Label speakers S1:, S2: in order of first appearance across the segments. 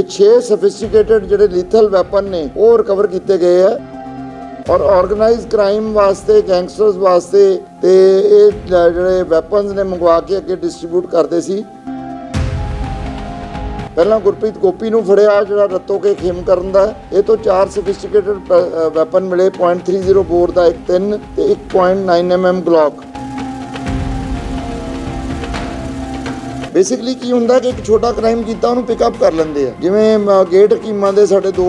S1: ਤੇ 6 ਸਫਿਸਟੀਕੇਟਡ ਜਿਹੜੇ lethal weapon ਨੇ, ਉਹ ਰਿਕਵਰ ਕੀਤੇ ਗਏ ਆ। ਔਰ ਆਰਗੇਨਾਈਜ਼ ਕ੍ਰਾਈਮ ਵਾਸਤੇ ਗੈਂਗਸਟਰਸ ਵਾਸਤੇ ਤੇ ਇਹ ਜਿਹੜੇ ਵੈਪਨਸ ਨੇ ਮੰਗਵਾ ਕੇ ਅੱਗੇ ਡਿਸਟ੍ਰੀਬਿਊਟ ਕਰਦੇ ਸੀ। ਪਹਿਲਾਂ ਗੁਰਪ੍ਰੀਤ ਗੋਪੀ ਨੂੰ ਫੜਿਆ, ਜਿਹੜਾ ਰੱਤੋ ਕੇ ਖੇਮ ਕਰਨ ਦਾ। ਇਹ ਤੋਂ ਚਾਰ ਸਫਿਸਟੀਕੇਟਡ ਵੈਪਨ ਮਿਲੇ .30 ਬੋਰ ਦਾ ਇੱਕ 3 ਤੇ 1.9 mm ਗਲੌਕ ਬੇਸਿਕਲੀ ਕੀ ਹੁੰਦਾ ਕਿ ਇੱਕ ਛੋਟਾ ਕ੍ਰਾਈਮ ਕੀਤਾ ਉਹਨੂੰ ਪਿਕਅਪ ਕਰ ਲੈਂਦੇ ਆ। ਜਿਵੇਂ ਗੇਟ ਹਕੀਮਾਂ ਦੇ ਸਾਡੇ ਦੋ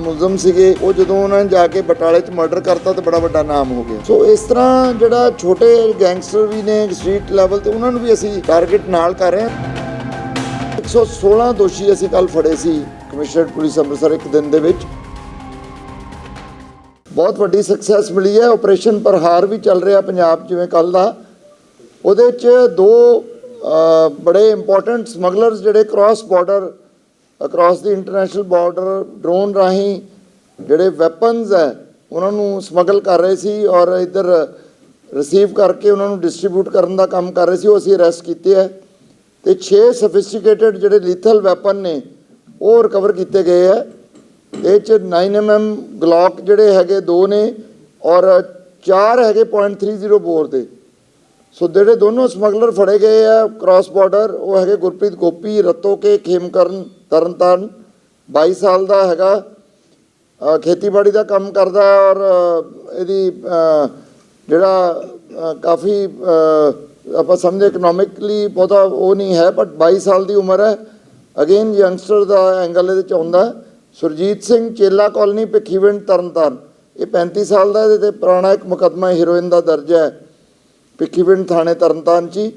S1: ਮੁਲਜ਼ਮ ਸੀਗੇ, ਉਹ ਜਦੋਂ ਉਹਨਾਂ ਨੇ ਜਾ ਕੇ ਬਟਾਲੇ 'ਚ ਮਰਡਰ ਕਰਤਾ ਤਾਂ ਬੜਾ ਵੱਡਾ ਨਾਮ ਹੋ ਗਿਆ। ਸੋ ਇਸ ਤਰ੍ਹਾਂ ਜਿਹੜਾ ਛੋਟੇ ਗੈਂਗਸਟਰ ਵੀ ਨੇ ਸਟਰੀਟ ਲੈਵਲ ਤੇ ਉਹਨਾਂ ਨੂੰ ਵੀ ਅਸੀਂ ਟਾਰਗੇਟ ਨਾਲ ਕਰ ਰਹੇ ਹਾਂ। 116 ਦੋਸ਼ੀ ਅਸੀਂ ਕੱਲ ਫੜੇ ਸੀ ਕਮਿਸ਼ਨਰ ਪੁਲਿਸ ਅੰਮ੍ਰਿਤਸਰ ਇੱਕ ਦਿਨ ਦੇ ਵਿੱਚ। ਬਹੁਤ ਵੱਡੀ ਸਕਸੈਸ ਮਿਲੀ ਹੈ। ਆਪਰੇਸ਼ਨ ਪ੍ਰਹਾਰ ਵੀ ਚੱਲ ਰਿਹਾ ਪੰਜਾਬ ਜਿਵੇਂ ਕੱਲ ਦਾ। ਉਹਦੇ 'ਚ ਦੋ ਬੜੇ ਇੰਪੋਰਟੈਂਟ ਸਮਗਲਰਸ ਜਿਹੜੇ cross border across the international border drone ਰਾਹੀਂ ਜਿਹੜੇ ਵੈਪਨਸ ਹੈ, ਉਹਨਾਂ ਨੂੰ ਸਮਗਲ ਕਰ ਰਹੇ ਸੀ ਔਰ ਇੱਧਰ ਰਿਸੀਵ ਕਰਕੇ ਉਹਨਾਂ ਨੂੰ ਡਿਸਟ੍ਰੀਬਿਊਟ ਕਰਨ ਦਾ ਕੰਮ ਕਰ ਰਹੇ ਸੀ, ਉਹ ਅਸੀਂ ਅਰੈਸਟ ਕੀਤੇ ਹੈ। ਤੇ 6 ਸਫਿਸਟੀਕੇਟਡ ਜਿਹੜੇ ਲੀਥਲ ਵੈਪਨ ਨੇ, ਉਹ ਰਿਕਵਰ ਕੀਤੇ ਗਏ ਹੈ। ਇਹ ਚ 9mm ਗਲੌਕ ਜਿਹੜੇ ਹੈਗੇ ਦੋ ਨੇ ਔਰ ਚਾਰ ਹੈਗੇ .30 ਬੋਰ ਦੇ। ਸੋ ਜਿਹੜੇ ਦੋਨੋਂ ਸਮਗਲਰ ਫੜੇ ਗਏ ਆ ਕ੍ਰਾਸ ਬਾਰਡਰ ਉਹ ਹੈਗੇ ਗੁਰਪ੍ਰੀਤ ਗੋਪੀ, ਰਤੋ ਕੇ ਖੇਮਕਰਨ, ਤਰਨਤਾਰਨ 22 ਸਾਲ ਦਾ ਹੈਗਾ। ਖੇਤੀਬਾੜੀ ਦਾ ਕੰਮ ਕਰਦਾ ਔਰ ਇਹਦੀ ਜਿਹੜਾ ਕਾਫੀ ਆਪਾਂ ਸਮਝੇ ਇਕਨੋਮਿਕਲੀ ਬਹੁਤਾ ਉਹ ਨਹੀਂ ਹੈ ਬਟ 22 ਸਾਲ ਦੀ ਉਮਰ ਹੈ। ਅਗੇਨ ਯੰਗਸਟਰ ਦਾ ਐਂਗਲ ਇਹਦੇ ਚ ਆਉਂਦਾ ਸੁਰਜੀਤ ਸਿੰਘ, ਚੇਲਾ ਕਾਲਨੀ ਭਿੱਖੀਵਿੰਡ, ਤਰਨਤਾਰਨ। ਇਹ 35 ਸਾਲ ਦਾ ਇਹਦੇ ਤੇ ਪੁਰਾਣਾ ਇੱਕ ਮੁਕੱਦਮਾ ਹੀਰੋਇਨ ਦਾ ਦਰਜ ਹੈ। ਭਿੱਖੀਵਿੰਡ ਥਾਣੇ ਤਰਨਤਾਰਨ 'ਚ ਹੀ।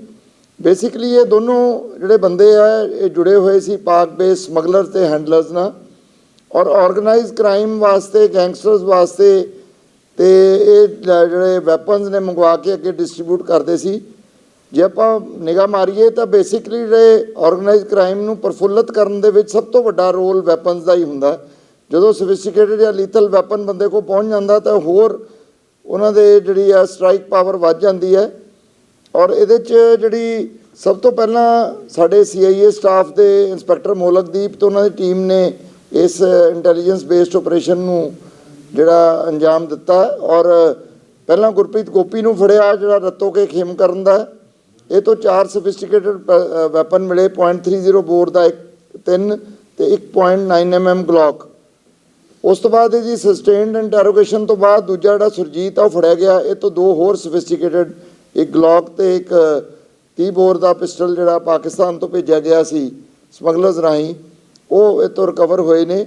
S1: ਬੇਸਿਕਲੀ ਇਹ ਦੋਨੋਂ ਜਿਹੜੇ ਬੰਦੇ ਆ, ਇਹ ਜੁੜੇ ਹੋਏ ਸੀ ਪਾਕ ਬੇਸ ਸਮਗਲਰ ਤੇ ਹੈਂਡਲਰਸ ਨਾਲ। ਔਰ ਆਰਗੇਨਾਈਜ਼ ਕ੍ਰਾਈਮ ਵਾਸਤੇ ਗੈਂਗਸਟਰਸ ਵਾਸਤੇ ਤੇ ਇਹ ਜਿਹੜੇ ਵੈਪਨਸ ਨੇ ਮੰਗਵਾ ਕੇ ਅੱਗੇ ਡਿਸਟ੍ਰੀਬਿਊਟ ਕਰਦੇ ਸੀ। ਜੇ ਆਪਾਂ ਨਿਗਾਹ ਮਾਰੀਏ ਤਾਂ ਬੇਸਿਕਲੀ ਜਿਹੜੇ ਆਰਗੇਨਾਈਜ਼ ਕ੍ਰਾਈਮ ਨੂੰ ਪ੍ਰਫੁੱਲਤ ਕਰਨ ਦੇ ਵਿੱਚ ਸਭ ਤੋਂ ਵੱਡਾ ਰੋਲ ਵੈਪਨਸ ਦਾ ਹੀ ਹੁੰਦਾ। ਜਦੋਂ ਸੋਫਿਸਟੀਕੇਟਡ ਜਾਂ ਲੀਥਲ ਵੈਪਨ ਬੰਦੇ ਕੋਲ ਪਹੁੰਚ ਜਾਂਦਾ ਤਾਂ ਹੋਰ ਉਹਨਾਂ ਦੇ ਜਿਹੜੀ ਆ ਸਟ੍ਰਾਈਕ ਪਾਵਰ ਵੱਧ ਜਾਂਦੀ ਹੈ ਔਰ ਇਹਦੇ 'ਚ ਜਿਹੜੀ ਸਭ ਤੋਂ ਪਹਿਲਾਂ ਸਾਡੇ ਸੀਆਈਏ ਸਟਾਫ ਦੇ ਇੰਸਪੈਕਟਰ ਮੋਲਕਦੀਪ ਤੇ ਉਹਨਾਂ ਦੀ ਟੀਮ ਨੇ ਇਸ ਇੰਟੈਲੀਜੈਂਸ ਬੇਸਡ ਆਪਰੇਸ਼ਨ ਨੂੰ ਜਿਹੜਾ ਅੰਜਾਮ ਦਿੱਤਾ ਔਰ ਪਹਿਲਾਂ ਗੁਰਪ੍ਰੀਤ ਗੋਪੀ ਨੂੰ ਫੜਿਆ, ਜਿਹੜਾ ਰੱਤੋ ਕੇ ਖੇਮ ਕਰਨ ਦਾ ਇਹ ਤੋਂ ਚਾਰ ਸਫਿਸਟੀਕੇਟਡ ਵੈਪਨ ਮਿਲੇ .30 ਬੋਰ ਦਾ ਇੱਕ 3 ਤੇ 1.9 mm ਗਲੌਕ ਉਸ ਤੋਂ ਬਾਅਦ ਜੀ ਸਸਟੇਨਡ ਇੰਟਰੋਗੇਸ਼ਨ ਤੋਂ ਬਾਅਦ ਦੂਜਾ ਜਿਹੜਾ ਸੁਰਜੀਤ ਆ ਉਹ ਫੜਿਆ ਗਿਆ। ਇਹ ਤੋਂ ਦੋ ਹੋਰ ਸਫਿਸਟੀਕੇਟਡ ਇੱਕ ਗਲੌਕ ਤੇ ਇੱਕ 30 ਬੋਰ ਦਾ ਪਿਸਟਲ ਜਿਹੜਾ ਪਾਕਿਸਤਾਨ ਤੋਂ ਭੇਜਿਆ ਗਿਆ ਸੀ ਸਮਗਲਰਸ ਰਾਹੀਂ, ਉਹ ਇਹ ਤੋਂ ਰਿਕਵਰ ਹੋਏ ਨੇ।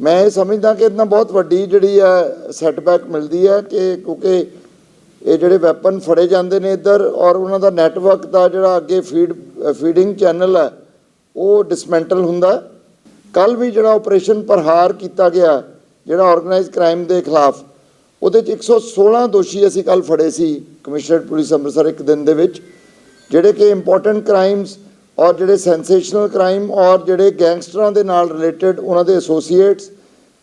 S1: ਮੈਂ ਇਹ ਸਮਝਦਾ ਕਿ ਇਹਨਾਂ ਬਹੁਤ ਵੱਡੀ ਜਿਹੜੀ ਹੈ ਸੈਟਬੈਕ ਮਿਲਦੀ ਹੈ ਕਿ ਕਿਉਂਕਿ ਇਹ ਜਿਹੜੇ ਵੈਪਨ ਫੜੇ ਜਾਂਦੇ ਨੇ ਇੱਧਰ ਔਰ ਉਹਨਾਂ ਦਾ ਨੈਟਵਰਕ ਦਾ ਜਿਹੜਾ ਅੱਗੇ ਫੀਡ ਫੀਡਿੰਗ ਚੈਨਲ ਹੈ ਉਹ ਡਿਸਮੈਂਟਲ ਹੁੰਦਾ। ਕੱਲ ਵੀ ਜਿਹੜਾ ਆਪਰੇਸ਼ਨ ਪ੍ਰਹਾਰ ਕੀਤਾ ਗਿਆ, ਜਿਹੜਾ ਆਰਗੇਨਾਈਜ਼ ਕ੍ਰਾਈਮ ਦੇ ਖਿਲਾਫ, ਉਹਦੇ ਚ 116 ਦੋਸ਼ੀ ਅਸੀਂ ਕੱਲ ਫੜੇ ਸੀ ਕਮਿਸ਼ਨਰੇਟ ਪੁਲਿਸ ਅੰਮ੍ਰਿਤਸਰ ਇੱਕ ਦਿਨ ਦੇ ਵਿੱਚ, ਜਿਹੜੇ ਕਿ ਇੰਪੋਰਟੈਂਟ ਕ੍ਰਾਈਮਸ ਔਰ ਜਿਹੜੇ ਸੈਂਸੇਸ਼ਨਲ ਕ੍ਰਾਈਮ ਔਰ ਜਿਹੜੇ ਗੈਂਗਸਟਰਾਂ ਦੇ ਨਾਲ ਰਿਲੇਟਡ ਉਹਨਾਂ ਦੇ ਐਸੋਸੀਏਟਸ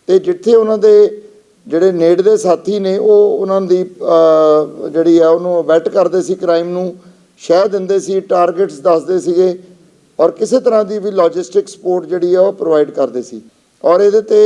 S1: ਤੇ ਜਿੱਥੇ ਉਹਨਾਂ ਦੇ ਜਿਹੜੇ ਨੇੜ ਦੇ ਸਾਥੀ ਨੇ, ਉਹ ਉਹਨਾਂ ਦੀ ਜਿਹੜੀ ਆ, ਉਹਨੂੰ ਵੈਟ ਕਰਦੇ ਸੀ ਕ੍ਰਾਈਮ ਨੂੰ, ਸ਼ਹਿ ਦਿੰਦੇ ਸੀ ਟਾਰਗੇਟਸ ਦੱਸਦੇ ਸੀਗੇ ਔਰ ਕਿਸੇ ਤਰ੍ਹਾਂ ਦੀ ਵੀ ਲੌਜਿਸਟਿਕ ਸਪੋਰਟ ਜਿਹੜੀ ਆ ਉਹ ਪ੍ਰੋਵਾਈਡ ਕਰਦੇ ਸੀ। ਔਰ ਇਹਦੇ ਤੇ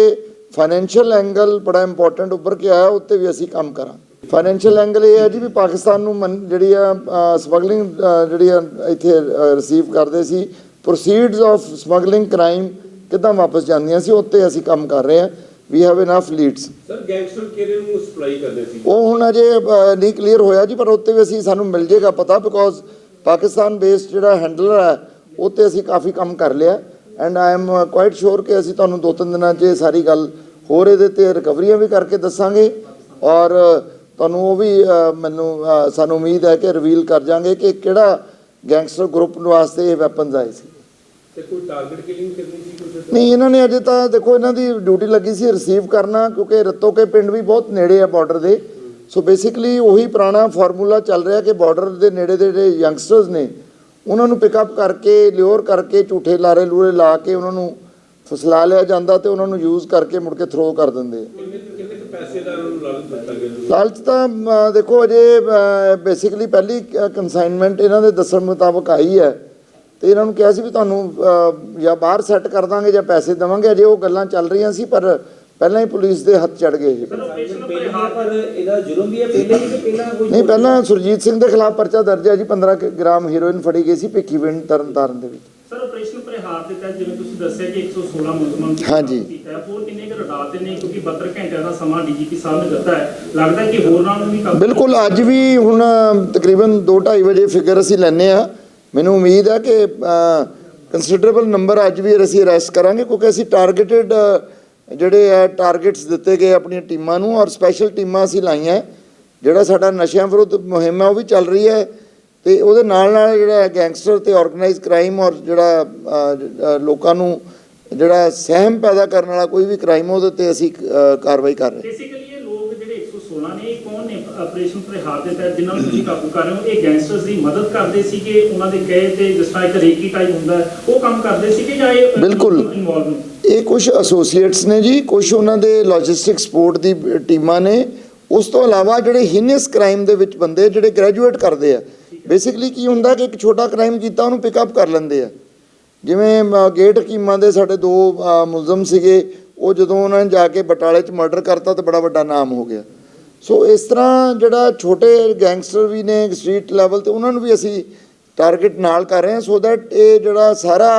S1: ਫਾਈਨੈਂਸ਼ੀਅਲ ਐਂਗਲ ਬੜਾ ਇੰਪੋਰਟੈਂਟ ਉੱਭਰ ਕੇ ਆਇਆ ਉੱਤੇ ਵੀ ਅਸੀਂ ਕੰਮ ਕਰਾਂਗੇ ਫਾਈਨੈਂਸ਼ੀਅਲ ਐਂਗਲ ਇਹ ਹੈ ਜੀ ਵੀ ਪਾਕਿਸਤਾਨ ਨੂੰ ਜਿਹੜੀ ਆ ਸਮਗਲਿੰਗ ਜਿਹੜੀ ਆ ਇੱਥੇ ਰਿਸੀਵ ਕਰਦੇ ਸੀ। ਪ੍ਰੋਸੀਡਸ ਆਫ ਸਮਗਲਿੰਗ ਕ੍ਰਾਈਮ ਕਿੱਦਾਂ ਵਾਪਸ ਜਾਂਦੀਆਂ ਸੀ ਉੱਤੇ ਅਸੀਂ ਕੰਮ ਕਰ ਰਹੇ ਹਾਂ। We have enough leads
S2: sir gangster ਕਿਹੜੇ ਨੂੰ ਸਪਲਾਈ ਕਰਦੇ ਸੀ?
S1: ਉਹ ਹੁਣ ਅਜੇ ਨਹੀਂ ਕਲੀਅਰ ਹੋਇਆ ਜੀ ਪਰ ਉੱਤੇ ਵੀ ਅਸੀਂ ਸਾਨੂੰ ਮਿਲ ਜੇਗਾ ਪਤਾ ਬਿਕੋਜ਼ ਪਾਕਿਸਤਾਨ ਬੇਸਡ ਜਿਹੜਾ ਹੈਂਡਲਰ ਹੈ ਉੱਤੇ ਅਸੀਂ ਕਾਫੀ ਕੰਮ ਕਰ ਲਿਆ। And I am quite sure ਕਿ ਅਸੀਂ ਤੁਹਾਨੂੰ ਦੋ ਤਿੰਨ ਦਿਨਾਂ 'ਚ ਇਹ ਸਾਰੀ ਗੱਲ ਹੋਰ ਇਹਦੇ ਤੇ ਰਿਕਵਰੀਆਂ ਵੀ ਕਰਕੇ ਦੱਸਾਂਗੇ। ਔਰ ਤੁਹਾਨੂੰ ਉਹ ਵੀ ਅ, ਮੈਨੂੰ ਅ, ਸਾਨੂੰ ਉਮੀਦ ਹੈ ਕਿ ਰਿਵੀਲ ਕਰ ਜਾਾਂਗੇ ਕਿ ਕਿਹੜਾ ਗੈਂਗਸਟਰ ਗਰੁੱਪ ਵਾਸਤੇ ਇਹ ਵੈਪਨਸ ਆਏ ਸੀ।
S2: ਤੇ ਕੋਈ ਟਾਰਗੇਟ ਕਿਲਿੰਗ ਕਰਨੀ ਸੀ ਕੁਝ
S1: ਨਹੀਂ ਇਹਨਾਂ ਨੇ ਅਜੇ ਤਾਂ ਦੇਖੋ ਇਹਨਾਂ ਦੀ ਡਿਊਟੀ ਲੱਗੀ ਸੀ ਰਿਸੀਵ ਕਰਨਾ ਕਿਉਂਕਿ ਰਤੋ ਕੇ ਪਿੰਡ ਵੀ ਬਹੁਤ ਨੇੜੇ ਆ ਬਾਰਡਰ ਦੇ। ਸੋ ਬੇਸਿਕਲੀ ਉਹੀ ਪੁਰਾਣਾ ਫਾਰਮੂਲਾ ਚੱਲ ਰਿਹਾ ਕਿ ਬਾਰਡਰ ਦੇ ਨੇੜੇ ਦੇ ਜਿਹੜੇ ਯੰਗਸਟਰਸ ਨੇ ਉਹਨਾਂ ਨੂੰ ਪਿਕਅਪ ਕਰਕੇ, ਲਿਓਰ ਕਰਕੇ, ਝੂਠੇ ਲਾਰੇ ਲੂਰੇ ਲਾ ਕੇ ਉਹਨਾਂ ਨੂੰ ਫਸਲਾ ਲਿਆ ਜਾਂਦਾ ਤੇ ਉਹਨਾਂ ਨੂੰ ਯੂਜ਼ ਕਰਕੇ ਮੁੜ ਕੇ ਥਰੋ ਕਰ ਦਿੰਦੇ।
S2: ਲਾਲਚ
S1: ਤਾਂ ਦੇਖੋ ਅਜੇ ਬੇਸਿਕਲੀ ਪਹਿਲੀ ਕਨਸਾਈਨਮੈਂਟ ਇਹਨਾਂ ਦੇ ਦੱਸਣ ਮੁਤਾਬਕ ਆਈ ਹੈ। ਤੇ ਇਹਨਾਂ ਨੂੰ ਕਿਹਾ ਸੀ ਵੀ ਤੁਹਾਨੂੰ ਜਾਂ ਬਾਹਰ ਸੈੱਟ ਕਰ ਦਾਂਗੇ ਜਾਂ ਪੈਸੇ ਦੇਵਾਂਗੇ। ਅਜੇ ਉਹ ਗੱਲਾਂ ਚੱਲ ਰਹੀਆਂ ਸੀ, ਪਰ ਪਹਿਲਾਂ ਹੀ ਪੁਲਿਸ ਦੇ ਹੱਥ ਚੜ ਗਏ ਨਹੀਂ ਪਹਿਲਾਂ ਸੁਰਜੀਤ ਸਿੰਘ ਦੇ ਖਿਲਾਫ ਪਰਚਾ ਦਰਜ ਹੈ ਜੀ 15 ਕੁ ਗ੍ਰਾਮ ਹੈਰੋਇਨ ਫੜੀ ਗਈ ਸੀ ਭਿੱਖੀਵਿੰਡ ਤਰਨਤਾਰਨ ਦੇ ਵਿੱਚ।
S3: ਸਰ ਆਪਰੇਸ਼ਨ ਪ੍ਰਹਾਰ ਦੇ ਤਹਿਤ ਜਿਵੇਂ ਤੁਸੀਂ ਦੱਸਿਆ ਕਿ 116 ਮੁਲਜ਼ਮਾਂ ਨੂੰ
S1: ਹਾਂਜੀ।
S3: ਕੀਤਾ ਹੈ। ਹੋਰ ਕਿੰਨੇ ਕੁ ਰਡਾਰ ਤੇ ਨੇ ਕਿਉਂਕਿ 72 ਘੰਟਿਆਂ ਦਾ ਸਮਾਂ ਡੀਜੀਪੀ ਸਾਹਿਬ ਨੇ ਦਿੱਤਾ ਹੈ। ਲੱਗਦਾ ਹੈ ਕਿ ਹੋਰਨਾਂ ਨੂੰ ਵੀ ਕਾਬੂ
S1: ਬਿਲਕੁਲ ਅੱਜ ਵੀ ਹੁਣ ਤਕਰੀਬਨ 2:30 ਵਜੇ ਫਿਗਰ ਅਸੀਂ ਲੈਨੇ ਆ ਮੈਨੂੰ ਉਮੀਦ ਹੈ ਕਿ ਕੰਸੀਡਰੇਬਲ ਨੰਬਰ ਅੱਜ ਵੀ ਅਸੀਂ ਅਰੈਸਟ ਕਰਾਂਗੇ ਕਿਉਂਕਿ ਅਸੀਂ ਟਾਰਗੇਟਡ ਜਿਹੜੇ ਹੈ ਟਾਰਗੇਟਸ ਦਿੱਤੇ ਗਏ ਆਪਣੀਆਂ ਟੀਮਾਂ ਨੂੰ ਔਰ ਸਪੈਸ਼ਲ ਟੀਮਾਂ ਅਸੀਂ ਲਾਈਆਂ ਜਿਹੜਾ ਸਾਡਾ ਨਸ਼ਿਆਂ ਵਿਰੁੱਧ ਮੁਹਿੰਮ ਹੈ, ਉਹ ਵੀ ਚੱਲ ਰਹੀ ਹੈ ਤੇ ਉਹਦੇ ਨਾਲ ਨਾਲ ਜਿਹੜਾ ਗੈਂਗਸਟਰ ਤੇ ਆਰਗੇਨਾਈਜ਼ ਕ੍ਰਾਈਮ ਔਰ ਜਿਹੜਾ ਲੋਕਾਂ ਨੂੰ ਜਿਹੜਾ ਸਹਿਮ ਪੈਦਾ ਕਰਨ ਵਾਲਾ ਕੋਈ ਵੀ ਕ੍ਰਾਈਮ ਉਹਦੇ ਤੇ ਅਸੀਂ ਕਾਰਵਾਈ ਕਰ ਰਹੇ ਹਾਂ
S3: ਬੇਸਿਕਲੀ ਇਹ ਲੋਕ ਜਿਹੜੇ 116 ਨੇ ਇਹ ਕੌਣ ਨੇ ਆਪਰੇਸ਼ਨ ਪ੍ਰਹਾਰ ਦੇ ਤਹਿਤ ਜਿਨ੍ਹਾਂ ਨੂੰ ਤੁਸੀਂ ਕਾਬੂ ਕਰ ਰਹੇ ਹੋ ਇਹ ਗੈਂਗਸਟਰਸ ਦੀ ਮਦਦ ਕਰਦੇ ਸੀਗੇ ਉਹਨਾਂ ਦੇ ਕਹੇ ਤੇ ਜਿਸ ਤਰ੍ਹਾਂ ਇੱਕ ਰੇਕੀ ਟਾਈਪ ਹੁੰਦਾ ਹੈ, ਉਹ ਕੰਮ ਕਰਦੇ ਸੀਗੇ ਜਾਂ ਇਹ
S1: ਬਿਲਕੁਲ। ਇਹ ਕੁਝ ਐਸੋਸੀਏਟਸ ਨੇ ਜੀ ਕੁਝ ਉਹਨਾਂ ਦੇ ਲੌਜਿਸਟਿਕ ਸਪੋਰਟ ਦੀ ਟੀਮਾਂ ਨੇ। ਉਸ ਤੋਂ ਇਲਾਵਾ ਜਿਹੜੇ ਹੀਨੀਅਸ ਕ੍ਰਾਈਮ ਦੇ ਵਿੱਚ ਬੰਦੇ ਜਿਹੜੇ ਗ੍ਰੈਜੂਏਟ ਕਰਦੇ ਆ ਬੇਸਿਕਲੀ ਕੀ ਹੁੰਦਾ ਕਿ ਇੱਕ ਛੋਟਾ ਕ੍ਰਾਈਮ ਕੀਤਾ ਉਹਨੂੰ ਪਿਕਅਪ ਕਰ ਲੈਂਦੇ ਆ। ਜਿਵੇਂ ਅ, ਗੇਟ ਹਕੀਮਾਂ ਦੇ ਸਾਡੇ ਦੋ ਅ, ਮੁਲਜ਼ਮ ਸੀਗੇ ਉਹ ਜਦੋਂ ਉਹਨਾਂ ਨੇ ਜਾ ਕੇ ਬਟਾਲੇ 'ਚ ਮਰਡਰ ਕਰਤਾ ਤਾਂ ਬੜਾ ਵੱਡਾ ਨਾਮ ਹੋ ਗਿਆ। ਸੋ ਇਸ ਤਰ੍ਹਾਂ ਜਿਹੜਾ ਛੋਟੇ ਗੈਂਗਸਟਰ ਵੀ ਨੇ ਸਟਰੀਟ ਲੈਵਲ ਤੇ ਉਹਨਾਂ ਨੂੰ ਵੀ ਅਸੀਂ ਟਾਰਗੇਟ ਨਾਲ ਕਰ ਰਹੇ ਹਾਂ ਸੋ ਦੈਟ ਇਹ ਜਿਹੜਾ ਸਾਰਾ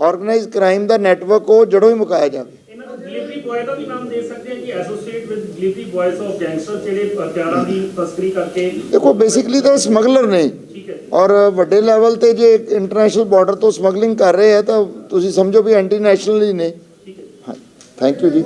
S1: ਆਰਗੇਨਾਈਜ਼ ਕ੍ਰਾਈਮ ਦਾ ਨੈਟਵਰਕ ਉਹ ਜੜੋਂ ਹੀ ਮੁਕਾਇਆ ਜਾਵੇ।
S3: ਇਹਨਾਂ ਨੂੰ ਡਿਲੀਵਰੀ ਬॉय ਦਾ ਵੀ ਨਾਮ ਦੇ ਸਕਦੇ ਆ ਕਿ associate with delivery boys of gangster ਜਿਹੜੇ ਹਥਿਆਰਾਂ ਦੀ ਤਸਕਰੀ ਕਰਕੇ
S1: ਦੇਖੋ ਬੇਸਿਕਲੀ ਤਾਂ ਸਮਗਲਰ ਨੇ। ਔਰ ਵੱਡੇ ਲੈਵਲ ਤੇ ਜੇ ਇੰਟਰਨੈਸ਼ਨਲ ਬਾਰਡਰ ਤੋਂ ਸਮਗਲਿੰਗ ਕਰ ਰਹੇ ਆ ਤਾਂ ਤੁਸੀਂ ਸਮਝੋ ਵੀ ਐਂਟੀ ਨੈਸ਼ਨਲ ਹੀ ਨੇ।
S3: ਠੀਕ ਹੈ
S1: ਹਾਂ ਥੈਂਕ ਯੂ ਜੀ।